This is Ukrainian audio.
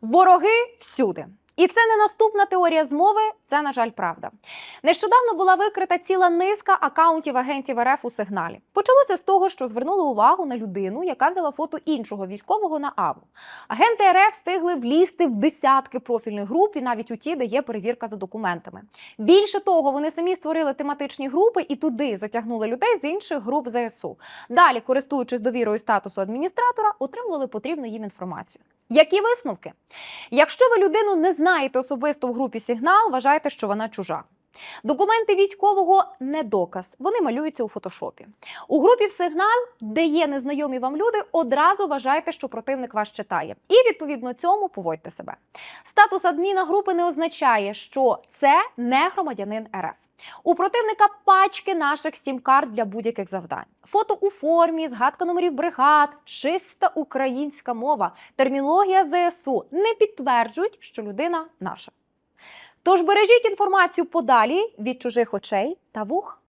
Вороги всюди. І це не наступна теорія змови, це, на жаль, правда. Нещодавно була викрита ціла низка акаунтів агентів РФ у сигналі. Почалося з того, що звернули увагу на людину, яка взяла фото іншого військового на АВУ. Агенти РФ встигли влізти в десятки профільних груп і навіть у ті, де є перевірка за документами. Більше того, вони самі створили тематичні групи і туди затягнули людей з інших груп ЗСУ. Далі, користуючись довірою статусу адміністратора, отримували потрібну їм інформацію. Які висновки? Якщо ви людину не знаєте особисто в групі сигнал, вважайте, що вона чужа. Документи військового не доказ, вони малюються у фотошопі. У групі в сигнал, де є незнайомі вам люди, одразу вважайте, що противник вас читає, і відповідно цьому поводьте себе. Статус адміна групи не означає, що це не громадянин РФ. У противника пачки наших сім-карт для будь-яких завдань. Фото у формі, згадка номерів бригад, чиста українська мова, термінологія ЗСУ не підтверджують, що людина наша. Тож бережіть інформацію подалі від чужих очей та вух.